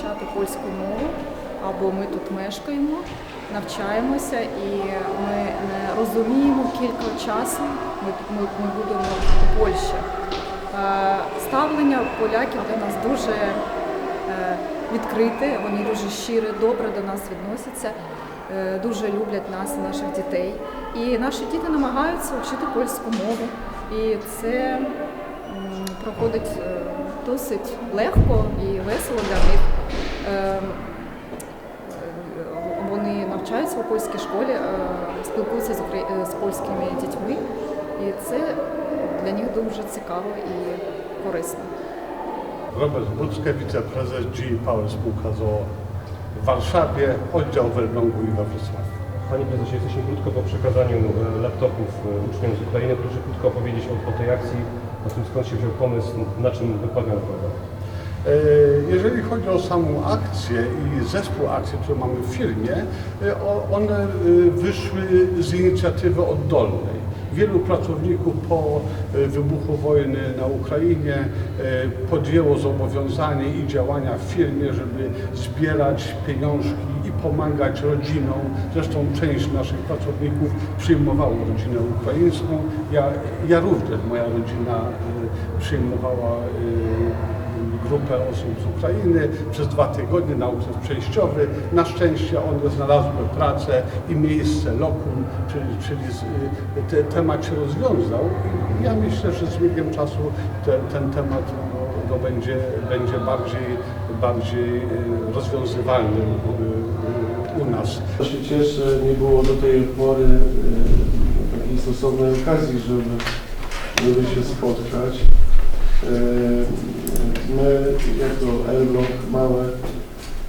вивчати польську мову, або ми тут мешкаємо, навчаємося і ми не розуміємо кілька часу, ми, ми, ми будемо в Польщі. Е, Ставлення поляків до нас дуже е, відкрите, вони дуже щиро, добре до нас відносяться, е, дуже люблять нас і наших дітей. І наші діти намагаються вчити польську мову. І це проходить е, досить легко і весело для них. Е, е, Вони навчаються у польській школі, е, спілкуються з, польськими дітьми, і це для них дуже цікаво і корисно. Robert Buczkę, wiceprezes GE Power Spółka ZOO w Warszawie, oddział w. Panie prezesie, jesteśmy krótko po przekazaniu e, laptopów e, uczniom z Ukrainy. Proszę krótko opowiedzieć o, o tej akcji, o tym skąd się wziął pomysł, na czym wypadła polega. E, Jeżeli chodzi o samą akcję i zespół akcji, który mamy w firmie, e, one wyszły z inicjatywy oddolnej. Wielu pracowników po wybuchu wojny na Ukrainie podjęło zobowiązanie i działania w firmie, żeby zbierać pieniążki pomagać rodzinom. Zresztą część naszych pracowników przyjmowało rodzinę ukraińską. Ja, ja również, moja rodzina e, przyjmowała e, grupę osób z Ukrainy przez dwa tygodnie na okres przejściowy. Na szczęście one znalazły pracę i miejsce lokum, czyli, czyli z- te, temat się rozwiązał i ja myślę, że z biegiem czasu te, ten temat będzie, będzie bardziej, bardziej y, rozwiązywalny y, y, u nas. Ja się cieszę, nie było do tej pory e, takiej stosownej okazji, żeby, żeby się spotkać. E, My jako Elbląg mamy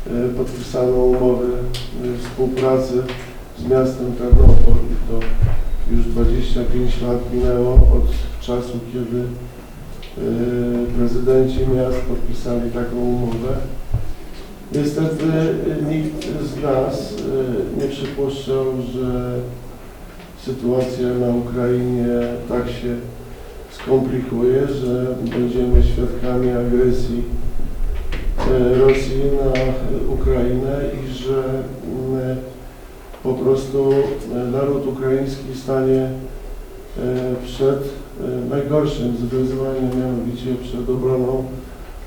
e, podpisaną umowę współpracy z miastem Tarnopol i to już 25 lat minęło od czasu, kiedy prezydenci miast podpisali taką umowę. Niestety y, nikt z nas y, nie przypuszczał, że sytuacja na Ukrainie tak się skomplikuje, że będziemy świadkami agresji y, Rosji na y, Ukrainę i że y, po prostu y, naród ukraiński stanie y, przed y, najgorszym z wyzwaniem, mianowicie przed obroną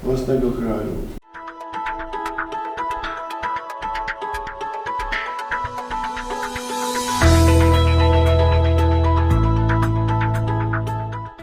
własnego kraju.